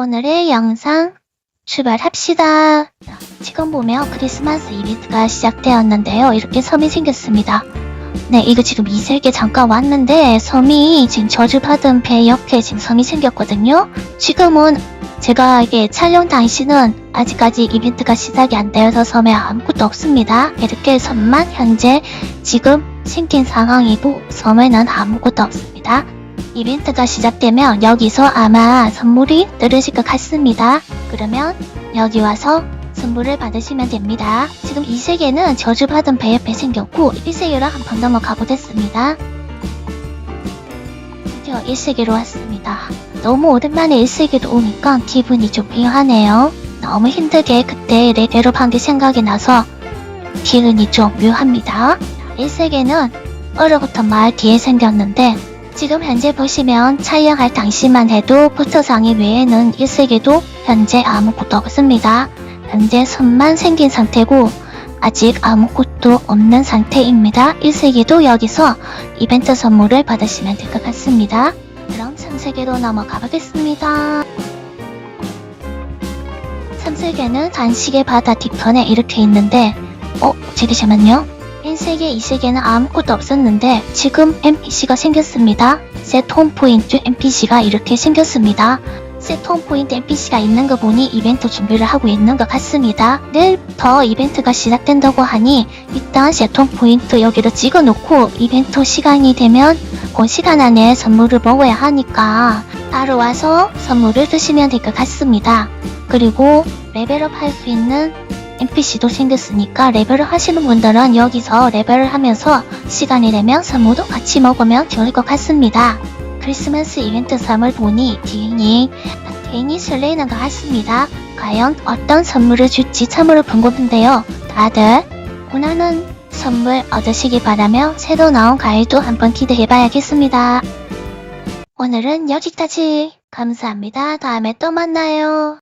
오늘의 영상 출발합시다. 지금 보면 크리스마스 이벤트가 시작되었는데요. 이렇게 섬이 생겼습니다. 네, 이거 지금 이 세계 잠깐 왔는데 섬이 지금 저주받은 배 옆에 지금 섬이 생겼거든요. 지금은 제가 이게 촬영 당시는 아직까지 이벤트가 시작이 안 되어서 섬에 아무것도 없습니다. 이렇게 섬만 현재 지금 생긴 상황이고 섬에는 아무것도 없습니다. 이벤트가 시작되면 여기서 아마 선물이 떨어질 것 같습니다. 그러면 여기 와서 선물을 받으시면 됩니다. 지금 이 세계는 저주받은 배 옆에 생겼고 이 세계로 한 번 넘어가 보겠습니다. 드디어 1세계로 왔습니다. 너무 오랜만에 1세계로 오니까 기분이 좀 묘하네요. 너무 힘들게 그때 레벨업 한게 생각이 나서 기분이 좀 묘합니다. 1세계는 얼어붙은 마을 뒤에 생겼는데 지금 현재 보시면 촬영할 당시만 해도 포토상의 외에는 1세계도 현재 아무것도 없습니다. 현재 선만 생긴 상태고 아직 아무것도 없는 상태입니다. 1세계도 여기서 이벤트 선물을 받으시면 될 것 같습니다. 그럼 3세계로 넘어가 보겠습니다. 3세계는 단식의 바다 뒤편에 이렇게 있는데 어? 잠시만요. 1세계, 2세계는 아무것도 없었는데 지금 NPC가 생겼습니다. 세트 홈포인트 NPC가 이렇게 생겼습니다. 세트 홈포인트 NPC가 있는 거 보니 이벤트 준비를 하고 있는 것 같습니다. 내일부터 이벤트가 시작된다고 하니 일단 세트 홈포인트 여기를 찍어놓고 이벤트 시간이 되면 그 시간 안에 선물을 먹어야 하니까 바로 와서 선물을 드시면 될 것 같습니다. 그리고 레벨업 할 수 있는 NPC도 생겼으니까 레벨을 하시는 분들은 여기서 레벨을 하면서 시간이 되면 선물도 같이 먹으면 좋을 것 같습니다. 크리스마스 이벤트 3을 보니 디인이 괜히 설레는 것 같습니다. 과연 어떤 선물을 줄지 참으로 궁금한데요. 다들 원하는 선물 얻으시기 바라며 새로 나온 가일도 한번 기대해봐야겠습니다. 오늘은 여기까지. 감사합니다. 다음에 또 만나요.